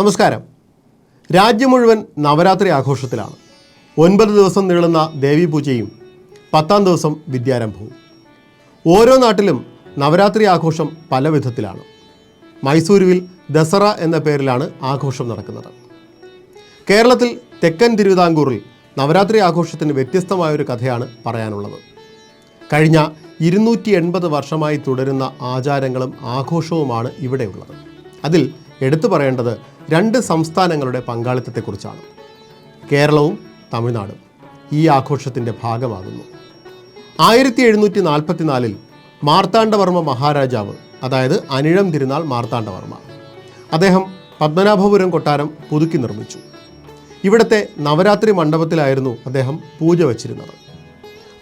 നമസ്കാരം. രാജ്യം മുഴുവൻ നവരാത്രി ആഘോഷത്തിലാണ്. ഒൻപത് ദിവസം നീളുന്ന ദേവി ദേവീപൂജയും പത്താം ദിവസം വിദ്യാരംഭവും. ഓരോ നാട്ടിലും നവരാത്രി ആഘോഷം പല വിധത്തിലാണ്. മൈസൂരുവിൽ ദസറ എന്ന പേരിലാണ് ആഘോഷം നടക്കുന്നത്. കേരളത്തിൽ തെക്കൻ തിരുവിതാംകൂറിൽ നവരാത്രി ആഘോഷത്തിന് വ്യത്യസ്തമായൊരു കഥയാണ് പറയാനുള്ളത്. കഴിഞ്ഞ ഇരുന്നൂറ്റി എൺപത് വർഷമായി തുടരുന്ന ആചാരങ്ങളും ആഘോഷവുമാണ് ഇവിടെയുള്ളത്. അതിൽ എടുത്തു പറയേണ്ടത് രണ്ട് സംസ്ഥാനങ്ങളുടെ പങ്കാളിത്തത്തെക്കുറിച്ചാണ്. കേരളവും തമിഴ്നാടും ഈ ആഘോഷത്തിന്റെ ഭാഗമാകുന്നു. ആയിരത്തി എഴുന്നൂറ്റി നാൽപ്പത്തിനാലിൽ മാർത്താണ്ഡവർമ്മ മഹാരാജാവ് അതായത് അനിഴം തിരുനാൾ മാർത്താണ്ഡവർമ്മ അദ്ദേഹം പത്മനാഭപുരം കൊട്ടാരം പുതുക്കി നിർമ്മിച്ചു. ഇവിടത്തെ നവരാത്രി മണ്ഡപത്തിലായിരുന്നു അദ്ദേഹം പൂജ വച്ചിരുന്നത്.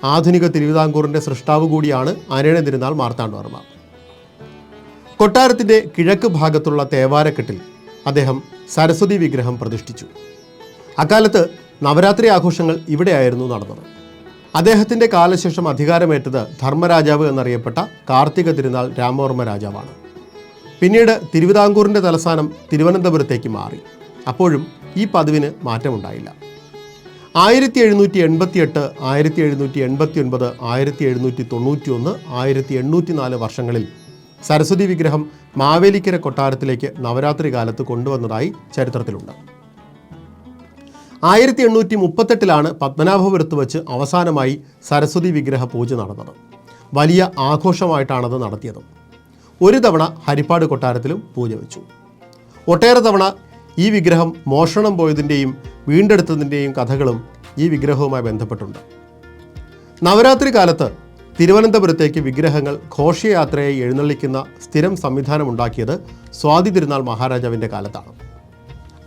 ആധുനിക തിരുവിതാംകൂറിന്റെ സൃഷ്ടാവ് കൂടിയാണ് അനിഴം തിരുനാൾ മാർത്താണ്ഡവർമ്മ. കൊട്ടാരത്തിന്റെ കിഴക്ക് ഭാഗത്തുള്ള തേവാരക്കെട്ടിൽ അദ്ദേഹം സരസ്വതി വിഗ്രഹം പ്രതിഷ്ഠിച്ചു. അക്കാലത്ത് നവരാത്രി ആഘോഷങ്ങൾ ഇവിടെയായിരുന്നു നടന്നത്. അദ്ദേഹത്തിന്റെ കാലശേഷം അധികാരമേറ്റത് ധർമ്മരാജാവ് എന്നറിയപ്പെട്ട കാർത്തിക തിരുനാൾ രാമവർമ്മ രാജാവാണ്. പിന്നീട് തിരുവിതാംകൂറിന്റെ തലസ്ഥാനം തിരുവനന്തപുരത്തേക്ക് മാറി. അപ്പോഴും ഈ പതിവിന് മാറ്റമുണ്ടായില്ല. ആയിരത്തി എഴുന്നൂറ്റി എൺപത്തി എട്ട് ആയിരത്തി എഴുന്നൂറ്റി എൺപത്തി ഒൻപത് ആയിരത്തി എഴുന്നൂറ്റി തൊണ്ണൂറ്റി ഒന്ന് ആയിരത്തി എണ്ണൂറ്റി നാല് വർഷങ്ങളിൽ സരസ്വതി വിഗ്രഹം മാവേലിക്കര കൊട്ടാരത്തിലേക്ക് നവരാത്രി കാലത്ത് കൊണ്ടുവന്നതായി ചരിത്രത്തിലുണ്ട്. ആയിരത്തി എണ്ണൂറ്റി മുപ്പത്തെട്ടിലാണ് പത്മനാഭപുരത്ത് വച്ച് അവസാനമായി സരസ്വതി വിഗ്രഹ പൂജ നടന്നത്. വലിയ ആഘോഷമായിട്ടാണത് നടത്തിയത്. ഒരു തവണ ഹരിപ്പാട് കൊട്ടാരത്തിലും പൂജ വെച്ചു. ഒട്ടേറെ തവണ ഈ വിഗ്രഹം മോഷണം പോയതിന്റെയും വീണ്ടെടുത്തതിന്റെയും കഥകളും ഈ വിഗ്രഹവുമായി ബന്ധപ്പെട്ടുണ്ട്. നവരാത്രി കാലത്ത് തിരുവനന്തപുരത്തേക്ക് വിഗ്രഹങ്ങൾ ഘോഷയാത്രയെ എഴുന്നള്ളിക്കുന്ന സ്ഥിരം സംവിധാനമുണ്ടാക്കിയത് സ്വാതി തിരുനാൾ മഹാരാജാവിന്റെ കാലത്താണ്.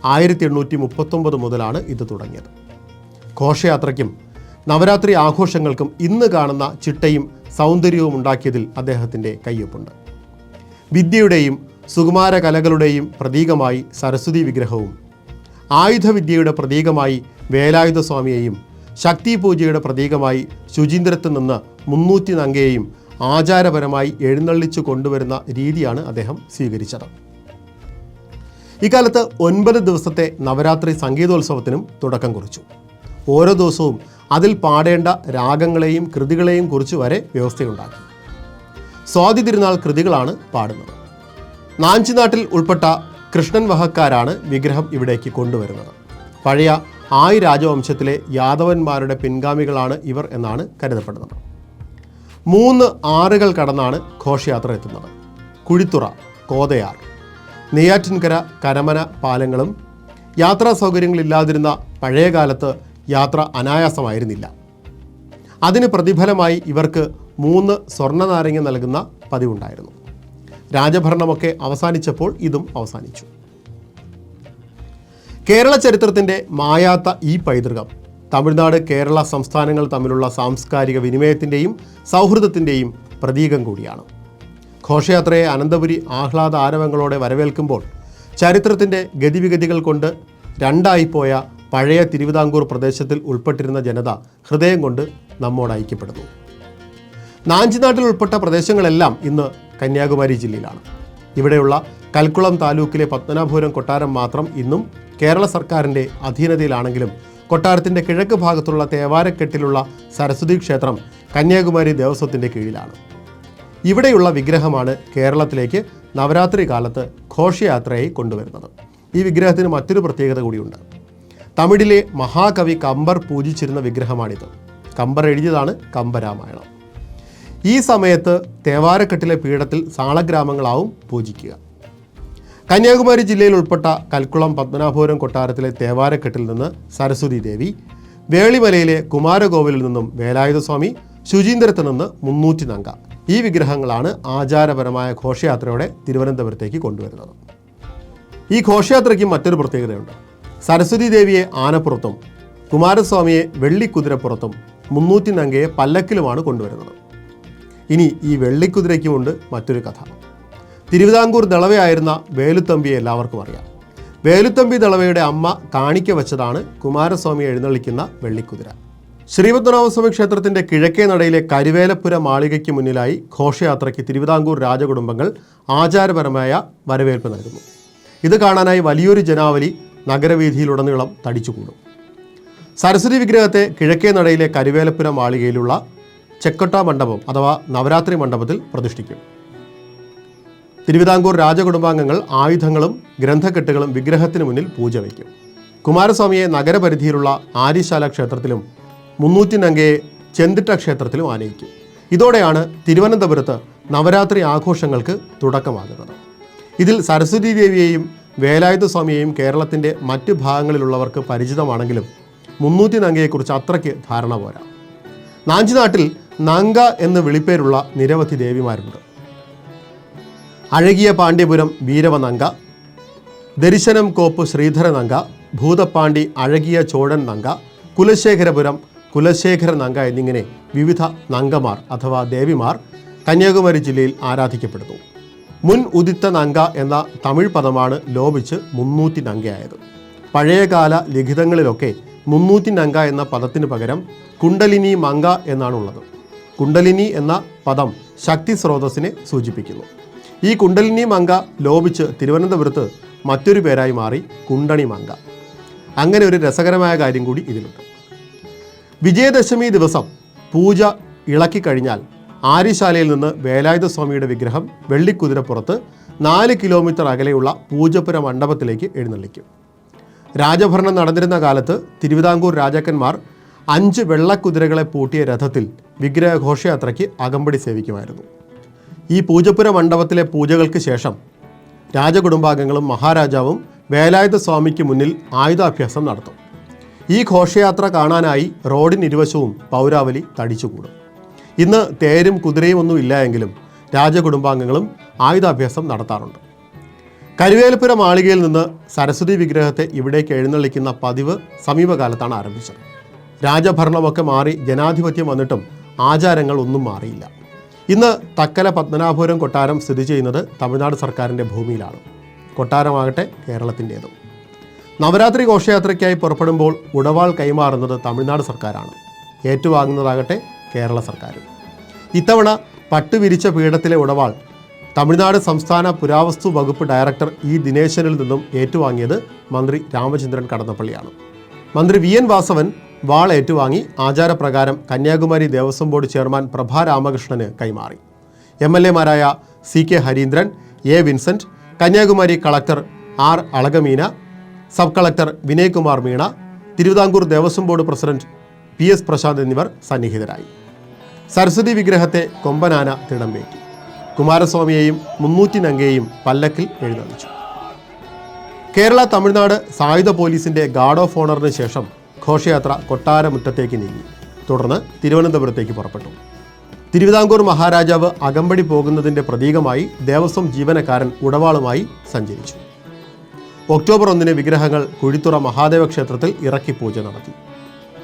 ആയിരത്തി എണ്ണൂറ്റി മുപ്പത്തൊമ്പത് മുതലാണ് ഇത് തുടങ്ങിയത്. ഘോഷയാത്രയ്ക്കും നവരാത്രി ആഘോഷങ്ങൾക്കും ഇന്ന് കാണുന്ന ചിട്ടയും സൗന്ദര്യവും ഉണ്ടാക്കിയതിൽ അദ്ദേഹത്തിന്റെ കയ്യൊപ്പുണ്ട്. വിദ്യയുടെയും സുകുമാര കലകളുടെയും പ്രതീകമായി സരസ്വതി വിഗ്രഹവും ആയുധവിദ്യയുടെ പ്രതീകമായി വേലായുധ സ്വാമിയെയും ശക്തി പൂജയുടെ പ്രതീകമായി ശുചീന്ദ്രത്ത് നിന്ന് മുന്നൂറ്റി നങ്കയെയും ആചാരപരമായി എഴുന്നള്ളിച്ചു കൊണ്ടുവരുന്ന രീതിയാണ് അദ്ദേഹം സ്വീകരിച്ചത്. ഇക്കാലത്ത് ഒൻപത് ദിവസത്തെ നവരാത്രി സംഗീതോത്സവത്തിനും തുടക്കം കുറിച്ചു. ഓരോ ദിവസവും അതിൽ പാടേണ്ട രാഗങ്ങളെയും കൃതികളെയും കുറിച്ച് വരെ വ്യവസ്ഥയുണ്ടാക്കി. സ്വാതി തിരുനാൾ കൃതികളാണ് പാടുന്നത്. നാഞ്ചിനാട്ടിൽ ഉൾപ്പെട്ട കൃഷ്ണൻ വഹക്കാരാണ് വിഗ്രഹം ഇവിടേക്ക് കൊണ്ടുവരുന്നത്. പഴയ ആയി രാജവംശത്തിലെ യാദവന്മാരുടെ പിൻഗാമികളാണ് ഇവർ എന്നാണ് കരുതപ്പെടുന്നത്. മൂന്ന് ആറുകൾ കടന്നാണ് ഘോഷയാത്ര എത്തുന്നത്. കുഴിത്തുറ കോതയാർ നെയ്യാറ്റിൻകര കരമന പാലങ്ങളും യാത്രാ സൗകര്യങ്ങളില്ലാതിരുന്ന പഴയ കാലത്ത് യാത്ര അനായാസമായിരുന്നില്ല. അതിന് പ്രതിഫലമായി ഇവർക്ക് മൂന്ന് സ്വർണ നാരങ്ങ നൽകുന്ന പതിവുണ്ടായിരുന്നു. രാജഭരണമൊക്കെ അവസാനിച്ചപ്പോൾ ഇതും അവസാനിച്ചു. കേരള ചരിത്രത്തിന്റെ മായാത്ത ഈ പൈതൃകം തമിഴ്നാട് കേരള സംസ്ഥാനങ്ങൾ തമ്മിലുള്ള സാംസ്കാരിക വിനിമയത്തിന്റെയും സൗഹൃദത്തിന്റെയും പ്രതീകം കൂടിയാണ്. ഘോഷയാത്രയെ അനന്തപുരി ആഹ്ലാദ ആരവങ്ങളോടെ വരവേൽക്കുമ്പോൾ ചരിത്രത്തിന്റെ ഗതിവിഗതികൾ കൊണ്ട് രണ്ടായിപ്പോയ പഴയ തിരുവിതാംകൂർ പ്രദേശത്തിൽ ഉൾപ്പെട്ടിരുന്ന ജനത ഹൃദയം കൊണ്ട് നമ്മോട് ഐക്യപ്പെടുന്നു. നാഞ്ചിനാട്ടിൽ ഉൾപ്പെട്ട പ്രദേശങ്ങളെല്ലാം ഇന്ന് കന്യാകുമാരി ജില്ലയിലാണ്. ഇവിടെയുള്ള കൽക്കുളം താലൂക്കിലെ പത്മനാഭപുരം കൊട്ടാരം മാത്രം ഇന്നും കേരള സർക്കാരിന്റെ അധീനതയിലാണെങ്കിലും കൊട്ടാരത്തിന്റെ കിഴക്ക് ഭാഗത്തുള്ള തേവാരക്കെട്ടിലുള്ള സരസ്വതി ക്ഷേത്രം കന്യാകുമാരി ദേവസ്വത്തിന്റെ കീഴിലാണ്. ഇവിടെയുള്ള വിഗ്രഹമാണ് കേരളത്തിലേക്ക് നവരാത്രി കാലത്ത് ഘോഷയാത്രയായി കൊണ്ടുവരുന്നത്. ഈ വിഗ്രഹത്തിന് മറ്റൊരു പ്രത്യേകത കൂടിയുണ്ട്. തമിഴിലെ മഹാകവി കമ്പർ പൂജിച്ചിരുന്ന വിഗ്രഹമാണിത്. കമ്പർ എഴുതിയതാണ് കമ്പരാമായണം. ഈ സമയത്ത് തേവാരക്കെട്ടിലെ പീഠത്തിൽ സാളഗ്രാമങ്ങളാവും പൂജിക്കുക. കന്യാകുമാരി ജില്ലയിൽ ഉൾപ്പെട്ട കൽക്കുളം പത്മനാഭപുരം കൊട്ടാരത്തിലെ തേവാരക്കെട്ടിൽ നിന്ന് സരസ്വതി ദേവി വേളിമലയിലെ കുമാരകോവിലിൽ നിന്നും വേലായുധസ്വാമി ശുചീന്ദ്രത്ത് നിന്ന് മുന്നൂറ്റി നങ്ക. ഈ വിഗ്രഹങ്ങളാണ് ആചാരപരമായ ഘോഷയാത്രയോടെ തിരുവനന്തപുരത്തേക്ക് കൊണ്ടുവരുന്നത്. ഈ ഘോഷയാത്രയ്ക്ക് മറ്റൊരു പ്രത്യേകതയുണ്ട്. സരസ്വതി ദേവിയെ ആനപ്പുറത്തും കുമാരസ്വാമിയെ വെള്ളിക്കുതിരപ്പുറത്തും മുന്നൂറ്റി നങ്കയെ പല്ലക്കിലുമാണ് കൊണ്ടുവരുന്നത്. ഇനി ഈ വെള്ളിക്കുതിരയ്ക്കുമുണ്ട് മറ്റൊരു കഥ. തിരുവിതാംകൂർ ദളവയായിരുന്ന വേലുത്തമ്പിയെ എല്ലാവർക്കും അറിയാം. വേലുത്തമ്പി ദളവയുടെ അമ്മ കാണിക്ക വെച്ചതാണ് കുമാരസ്വാമി എഴുന്നള്ളിക്കുന്ന വെള്ളിക്കുതിര. ശ്രീപത്മനാഭസ്വാമി ക്ഷേത്രത്തിന്റെ കിഴക്കേ നടയിലെ കരുവേലപ്പുര മാളികയ്ക്ക് മുന്നിലായി ഘോഷയാത്രയ്ക്ക് തിരുവിതാംകൂർ രാജകുടുംബങ്ങൾ ആചാരപരമായ വരവേൽപ്പ് നൽകുന്നു. ഇത് കാണാനായി വലിയൊരു ജനാവലി നഗരവീഥിയിലുടനീളം തടിച്ചുകൂടും. സരസ്വതി വിഗ്രഹത്തെ കിഴക്കേ നടയിലെ കരുവേലപ്പുര മാളികയിലുള്ള ചെക്കട്ട മണ്ഡപം അഥവാ നവരാത്രി മണ്ഡപത്തിൽ പ്രതിഷ്ഠിക്കും. തിരുവിതാംകൂർ രാജകുടുംബാംഗങ്ങൾ ആയുധങ്ങളും ഗ്രന്ഥക്കെട്ടുകളും വിഗ്രഹത്തിന് മുന്നിൽ പൂജ വയ്ക്കും. കുമാരസ്വാമിയെ നഗരപരിധിയിലുള്ള ആര്യശാല ക്ഷേത്രത്തിലും മുന്നൂറ്റിനങ്കയെ ചെന്തിട്ട ക്ഷേത്രത്തിലും ആനയിക്കും. ഇതോടെയാണ് തിരുവനന്തപുരത്ത് നവരാത്രി ആഘോഷങ്ങൾക്ക് തുടക്കമാകുന്നത്. ഇതിൽ സരസ്വതി ദേവിയെയും വേലായുധ സ്വാമിയെയും കേരളത്തിന്റെ മറ്റ് ഭാഗങ്ങളിലുള്ളവർക്ക് പരിചിതമാണെങ്കിലും മുന്നൂറ്റി നങ്കയെക്കുറിച്ച് അത്രയ്ക്ക് ധാരണ പോരാ. നാഞ്ചിനാട്ടിൽ നങ്ക എന്ന് വിളിപ്പേരുള്ള നിരവധി ദേവിമാരുണ്ട്. അഴകിയ പാണ്ഡ്യപുരം വീരവനങ്ക ദർശനം കോപ്പ് ശ്രീധര നങ്ക ഭൂതപ്പാണ്ടി അഴകിയ ചോഴൻ നങ്ക കുലശേഖരപുരം കുലശേഖര നങ്ക എന്നിങ്ങനെ വിവിധ നങ്കമാർ അഥവാ ദേവിമാർ കന്യാകുമാരി ജില്ലയിൽ ആരാധിക്കപ്പെടുന്നു. മുൻ ഉദിത്ത നങ്ക എന്ന തമിഴ് പദമാണ് ലോപിച്ച് മുന്നൂറ്റി നങ്കയായത്. പഴയകാല ലിഖിതങ്ങളിലൊക്കെ മുന്നൂറ്റി നങ്ക എന്ന പദത്തിന് പകരം കുണ്ടലിനി മങ്ക എന്നാണുള്ളത്. കുണ്ടലിനി എന്ന പദം ശക്തി സ്രോതസ്സിനെ സൂചിപ്പിക്കുന്നു. ഈ കുണ്ടലിനി മങ്ക ലോപിച്ച് തിരുവനന്തപുരത്ത് മറ്റൊരു പേരായി മാറി കുണ്ടണി മങ്ക. അങ്ങനെ ഒരു രസകരമായ കാര്യം കൂടി ഇതിലുണ്ട്. വിജയദശമി ദിവസം പൂജ ഇളക്കി കഴിഞ്ഞാൽ ആര്യശാലയിൽ നിന്ന് വേലായുധ സ്വാമിയുടെ വിഗ്രഹം വെള്ളിക്കുതിരപ്പുറത്ത് നാല് കിലോമീറ്റർ അകലെയുള്ള പൂജപ്പുര മണ്ഡപത്തിലേക്ക് എഴുന്നള്ളിക്കും. രാജഭരണം നടന്നിരുന്ന കാലത്ത് തിരുവിതാംകൂർ രാജാക്കന്മാർ അഞ്ച് വെള്ളക്കുതിരകളെ പൂട്ടിയ രഥത്തിൽ വിഗ്രഹ ഘോഷയാത്രയ്ക്ക് അകമ്പടി സേവിക്കുമായിരുന്നു. ഈ പൂജപ്പുര മണ്ഡപത്തിലെ പൂജകൾക്ക് ശേഷം രാജകുടുംബാംഗങ്ങളും മഹാരാജാവും വേലായുധ സ്വാമിക്ക് മുന്നിൽ ആയുധാഭ്യാസം നടത്തും. ഈ ഘോഷയാത്ര കാണാനായി റോഡിനിരുവശവും പൗരാവലി തടിച്ചുകൂടും. ഇന്ന് തേരും കുതിരയും ഒന്നും ഇല്ല എങ്കിലും രാജകുടുംബാംഗങ്ങളും ആയുധാഭ്യാസം നടത്താറുണ്ട്. കരുവേലപ്പുര മാളികയിൽ നിന്ന് സരസ്വതി വിഗ്രഹത്തെ ഇവിടേക്ക് എഴുന്നള്ളിക്കുന്ന പതിവ് സമീപകാലത്താണ് ആരംഭിച്ചത്. രാജഭരണമൊക്കെ മാറി ജനാധിപത്യം വന്നിട്ടും ആചാരങ്ങൾ ഒന്നും മാറിയില്ല. ഇന്ന് തക്കല പത്മനാഭപുരം കൊട്ടാരം സ്ഥിതി ചെയ്യുന്നത് തമിഴ്നാട് സർക്കാരിന്റെ ഭൂമിയിലാണ്. കൊട്ടാരമാകട്ടെ കേരളത്തിന്റേതും. നവരാത്രി ഘോഷയാത്രയ്ക്കായി പുറപ്പെടുമ്പോൾ ഉടവാൾ കൈമാറുന്നത് തമിഴ്നാട് സർക്കാരാണ്. ഏറ്റുവാങ്ങുന്നതാകട്ടെ കേരള സർക്കാരും. ഇത്തവണ പട്ടുവിരിച്ച പീഠത്തിലെ ഉടവാൾ തമിഴ്നാട് സംസ്ഥാന പുരാവസ്തു വകുപ്പ് ഡയറക്ടർ ഇ ദിനേശനിൽ നിന്നും ഏറ്റുവാങ്ങിയത് മന്ത്രി രാമചന്ദ്രൻ കടന്നപ്പള്ളിയാണ്. മന്ത്രി വി എൻ വാസവൻ വാൾ ഏറ്റുവാങ്ങി ആചാരപ്രകാരം കന്യാകുമാരി ദേവസ്വം ബോർഡ് ചെയർമാൻ പ്രഭാ രാമകൃഷ്ണന് കൈമാറി. M L എമാരായ C K Harindran A Vincent Kanyakumari collector R Alakameena sub collector Vinaykumar Meena Thiruvithamkoor Devaswom board president P S Prasanth എന്നിവർ സന്നിഹിതരായി. സരസ്വതി വിഗ്രഹത്തെ കൊമ്പനാന തിടമ്പേറ്റി. കുമാരസ്വാമിയെയും മുന്നൂറ്റി നങ്കയെയും പല്ലക്കിൽ എഴുന്നള്ളിച്ചു. കേരള തമിഴ്നാട് സായുധ പോലീസിന്റെ ഗാർഡ് ഓഫ് ഓണറിന് ശേഷം ഘോഷയാത്ര കൊട്ടാരമുറ്റത്തേക്ക് നീങ്ങി. തുടർന്ന് തിരുവനന്തപുരത്തേക്ക് പുറപ്പെട്ടു. തിരുവിതാംകൂർ മഹാരാജാവ് അകമ്പടി പോകുന്നതിന്റെ പ്രതീകമായി ദേവസ്വം ജീവനക്കാരൻ ഉടവാളുമായി സഞ്ചരിച്ചു. ഒക്ടോബർ ഒന്നിന് വിഗ്രഹങ്ങൾ കുഴിത്തുറ മഹാദേവ ക്ഷേത്രത്തിൽ ഇറക്കി പൂജ നടത്തി.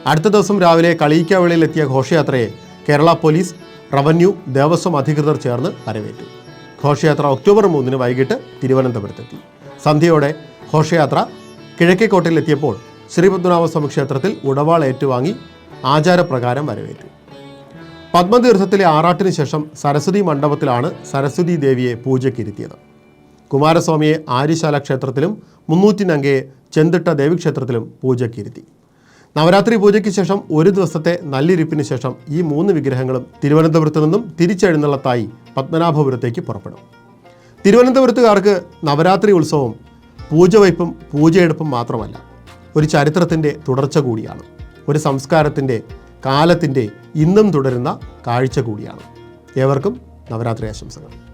അടുത്ത ദിവസം രാവിലെ കളിയിക്കാവിളയിലെത്തിയ ഘോഷയാത്രയെ കേരള പോലീസ് റവന്യൂ ദേവസ്വം അധികൃതർ ചേർന്ന് വരവേറ്റു. ഘോഷയാത്ര ഒക്ടോബർ മൂന്നിന് വൈകിട്ട് തിരുവനന്തപുരത്തെത്തി. സന്ധ്യയോടെ ഘോഷയാത്ര കിഴക്കേക്കോട്ടയിലെത്തിയപ്പോൾ ശ്രീപത്മനാഭസ്വാമി ക്ഷേത്രത്തിൽ ഉടവാൾ ഏറ്റുവാങ്ങി ആചാരപ്രകാരം വരവേറ്റു. പത്മതീർത്ഥത്തിലെ ആറാട്ടിന് ശേഷം സരസ്വതി മണ്ഡപത്തിലാണ് സരസ്വതി ദേവിയെ പൂജയ്ക്കിരുത്തിയത്. കുമാരസ്വാമിയെ ആര്യശാല ക്ഷേത്രത്തിലും മുന്നൂറ്റിനങ്കയെ ചെന്തിട്ട ദേവിക്ഷേത്രത്തിലും പൂജയ്ക്കിരുത്തി. നവരാത്രി പൂജയ്ക്ക് ശേഷം ഒരു ദിവസത്തെ നല്ലിരിപ്പിന് ശേഷം ഈ മൂന്ന് വിഗ്രഹങ്ങളും തിരുവനന്തപുരത്ത് നിന്നും തിരിച്ചെഴുന്നള്ളത്തായി പത്മനാഭപുരത്തേക്ക് പുറപ്പെടും. തിരുവനന്തപുരത്തുകാർക്ക് നവരാത്രി ഉത്സവം പൂജവയ്പ്പും പൂജയെടുപ്പും മാത്രമല്ല. ഒരു ചരിത്രത്തിന്റെ തുടർച്ച കൂടിയാണ്. ഒരു സംസ്കാരത്തിന്റെ കാലത്തിന്റെ ഇന്നും തുടരുന്ന കാഴ്ച കൂടിയാണ്. ഏവർക്കും നവരാത്രി ആശംസകൾ.